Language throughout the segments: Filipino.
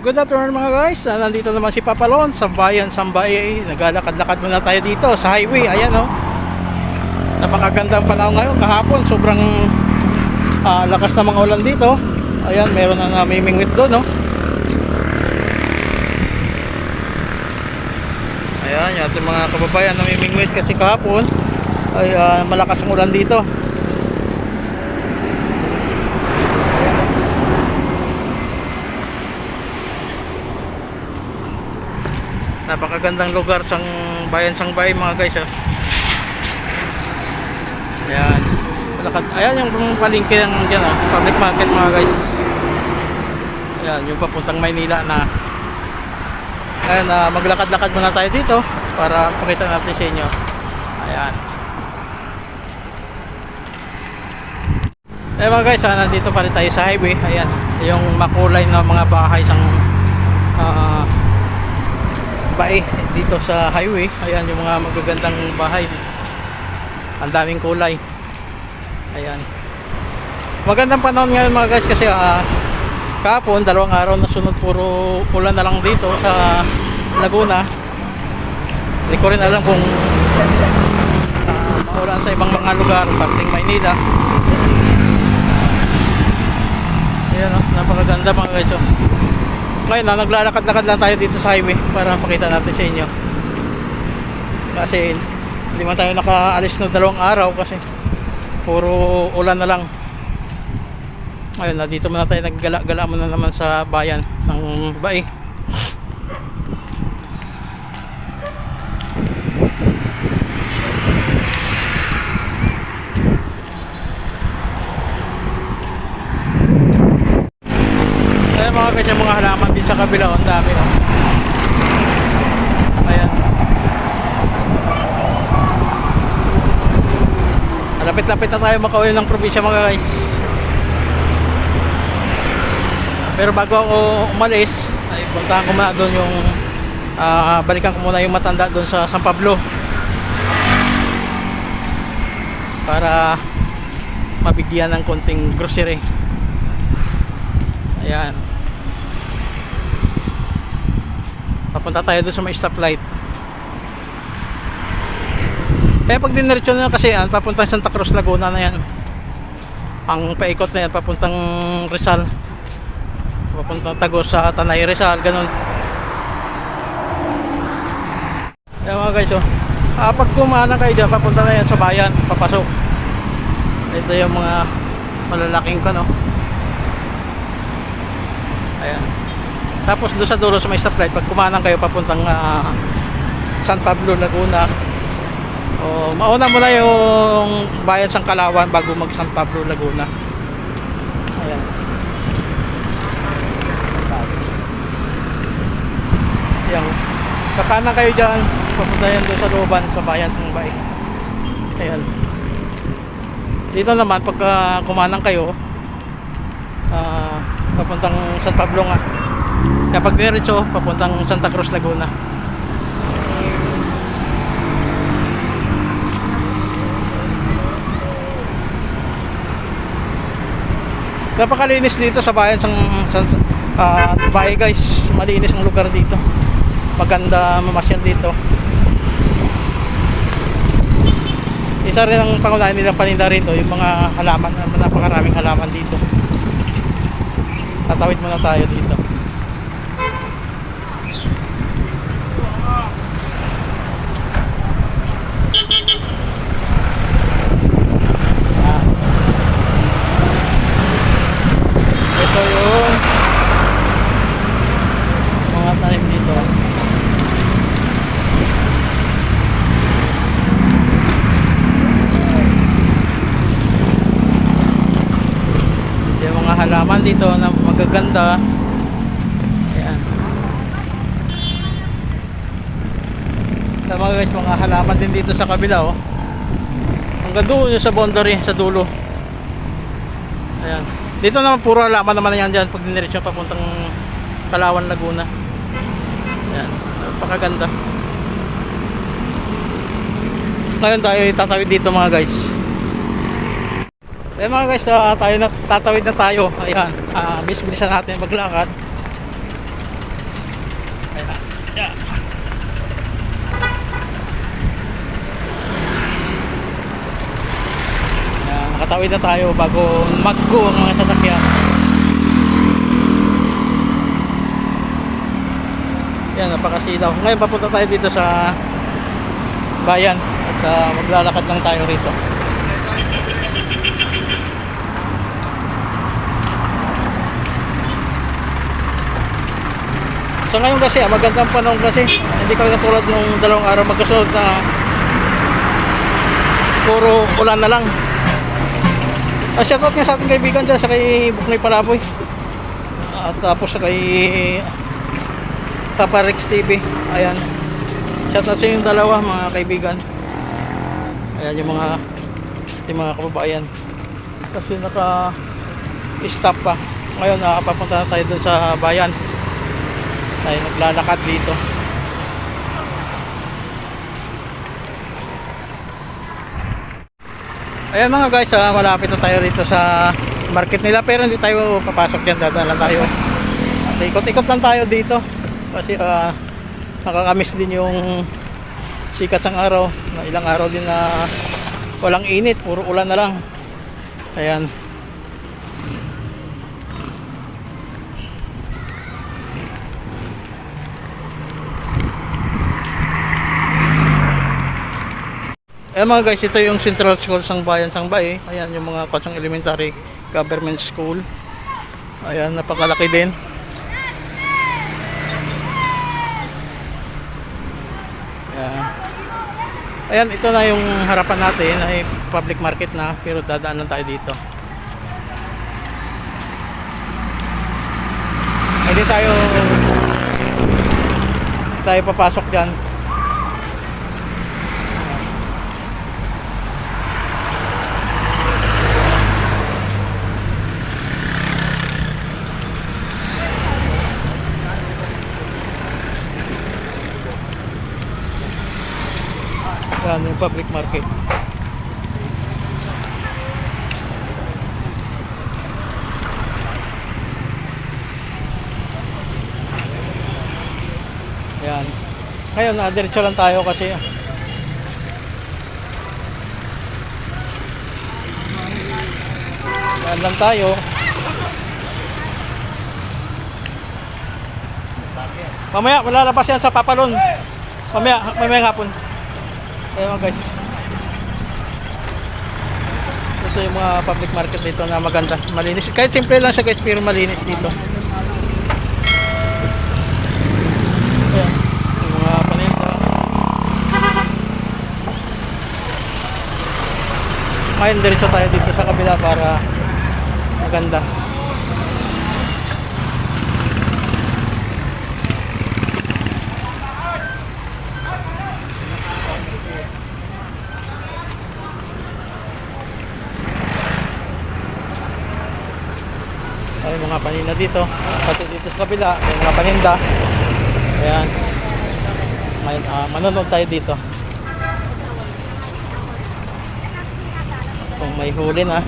Good afternoon mga guys. Ah, nandito naman si Papalon sa bayan Sambay. Naglalakad-lakad muna tayo dito sa highway. Ayan oh. Napakagandang panahon ngayon. Kahapon sobrang ah, lakas na mga ulan dito. Ayan, meron na namimingwit doon, no? Ayan, yung mga kababayan namimingwit kasi kahapon ay ah, malakas ang ulan dito. Napakagandang lugar sang bayan sang bay mga guys. Oh. Ayan. Malakad. Ayan yung palengke ng dyan, oh, public market mga guys. Ayan, yung papuntang Maynila na. Ayan, ah, maglakad-lakad muna tayo dito para pakita natin sa inyo. Ayan. Eh mga guys, ah, nandito pa rin tayo sa highway. Ayan, yung makulay na mga bahay sang bae dito sa highway. Ayan yung mga magagandang bahay. Ang daming kulay. Ayan. Magandang panahon ngayon mga guys kasi ah kahapon dalawang araw na sunod puro ulan na lang dito sa Laguna. Hindi ko rin alam kung ah, maulan sa ibang mga lugar, parting Maynila. Ayan oh, napakaganda mga guys oh. Ngayon na, naglalakad-lakad lang tayo dito sa highway para pakita natin sa inyo. Kasi hindi man tayo nakaalis na dalawang araw kasi puro ulan na lang. Ngayon na, dito muna tayo naggala-gala muna naman sa bayan ng Bai. Ayan mga ganyan mga halaman din sa kabila. Ang dami oh. Ayan. Lapit-lapit na tayo makauwi ng probinsya mga guys. Pero bago ako umalis, ay puntahan ko muna doon yung ah, balikan ko muna yung matanda doon sa San Pablo. Para mabigyan ng konting grocery. Ayan. Papunta tayo doon sa may stoplight. Kaya pag diniretso na yan kasi yan, papuntang Santa Cruz Laguna na yan. Ang paikot na yan, papuntang Rizal. Papuntang Tagos sa Tanay Rizal, ganun. Ayan mga guys, oh. Ah, pag kumana kayo dyan, papunta na yan sa bayan, papasok. Ito yung mga malalaking kano. Ayan. Tapos doon sa dulo sa may stoplight, pag kumanang kayo papuntang ah, San Pablo, Laguna, o mauna mo na yung bayan sang Kalawan bago mag San Pablo, Laguna. Ayan. Ayan. Kakanan kayo dyan, papunta yan doon sa looban sa bayan sang Bay. Ayan. Dito naman, pagka kumanang kayo, ah, papuntang San Pablo nga. Kaya pag diretso, papuntang Santa Cruz, Laguna. Napakalinis dito sa bayan sang San ah, bahay guys. Malinis ang lugar dito. Maganda mamasyal dito. Isa rin ang pangunahin nilang paninda rito, yung mga halaman, napakaraming halaman dito. Tatawid muna tayo dito. Ah. Ito yung mga tanim dito. Yung mga halaman dito na magaganda. Ayan. Tama guys, mga halaman din dito sa kabila oh. Hanggang doon yung sa boundary, sa dulo. Ayan. Dito naman puro halaman naman yan dyan pag diniretso papuntang Palawan, Laguna. Ayan. Napakaganda. Ngayon tayo itatawid dito mga guys. Eh mga guys, ah, tayo na, tatawid na tayo. Ayan, uh, bis-bilisan natin maglakad. Yeah. Yan, nakatawid na tayo bago mag-go ang mga sasakyan. Yan, napakasilaw. Ngayon papunta tayo dito sa bayan at ah, maglalakad lang tayo rito. Sa ngayon kasi, ah, magandang panahon kasi. Hindi kami katulad nung dalawang araw magkasunod na puro ulan na lang. Ah, shoutout nga sa ating kaibigan dyan sa kay Buknoy Palaboy. At tapos sa kay Taparex TV. Ayan. Shoutout sa yung dalawa mga kaibigan. Ayan yung mga yung mga kababayan. Kasi naka stop pa. Ngayon nakapapunta na tayo dun sa bayan. Tayo naglalakad dito. Ayan mga guys, ah, malapit na tayo rito sa market nila pero hindi tayo papasok dyan, dadala tayo. At ikot-ikot lang tayo dito kasi ah, nakakamiss din yung sikat ng araw na ilang araw din na walang init, puro ulan na lang. Ayan. Eh mga guys, ito yung Central School sang Bayan sang Bay. Ayan yung mga Kwatsang Elementary Government School. Ayan, napakalaki din. Ayan. Ayan, ito na yung harapan natin ay public market na pero dadaan lang tayo dito. Hindi tayo tayo papasok diyan. Yan yung public market. Yan. Ngayon, na diretso lang tayo kasi Yan lang tayo. Mamaya, malalabas yan sa papalon. Mamaya, mamaya hapon. Ayun guys. Ito yung mga public market dito na maganda. Malinis. Kahit simple lang siya guys, pero malinis dito. Ayan. Yung mga paninda. Ngayon, diretso tayo dito sa kabila para maganda. Ay, mga paninda dito. Pati dito sa kabila, may mga paninda. Ayan. May, ah, manonood tayo dito. Kung may huli na.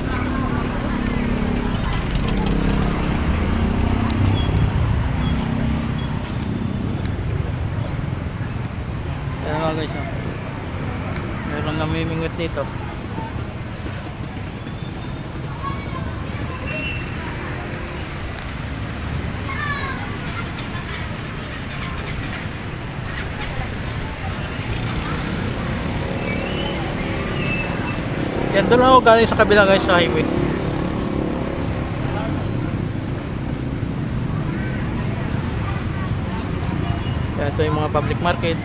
Ayan mga guys. oh. Meron namimingwit dito. Yan doon ako galing sa kabila guys sa highway. Ito yung mga public market.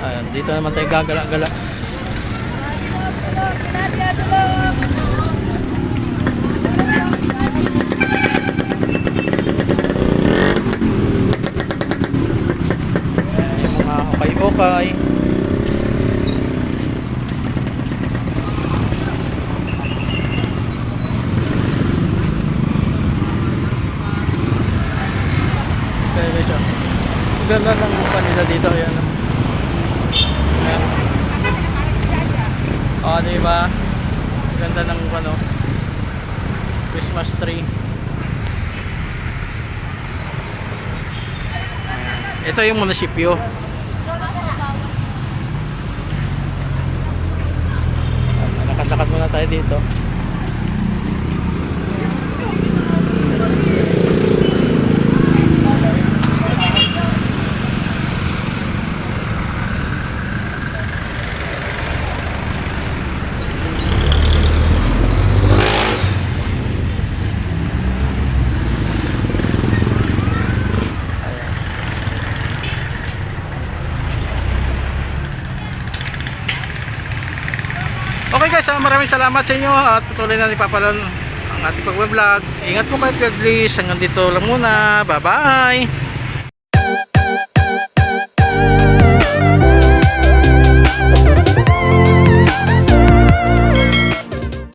Ayan, dito naman tayo gagala-gala. Yung mga okay-okay. Ganda ng ano Christmas tree. Ito yung munisipyo. Nakatakas muna tayo dito. Guys, ah, maraming salamat sa inyo at patuloy na ipapalon ang ating pag-vlog. Ingat po kayo, God. Hanggang dito lang muna. Bye-bye!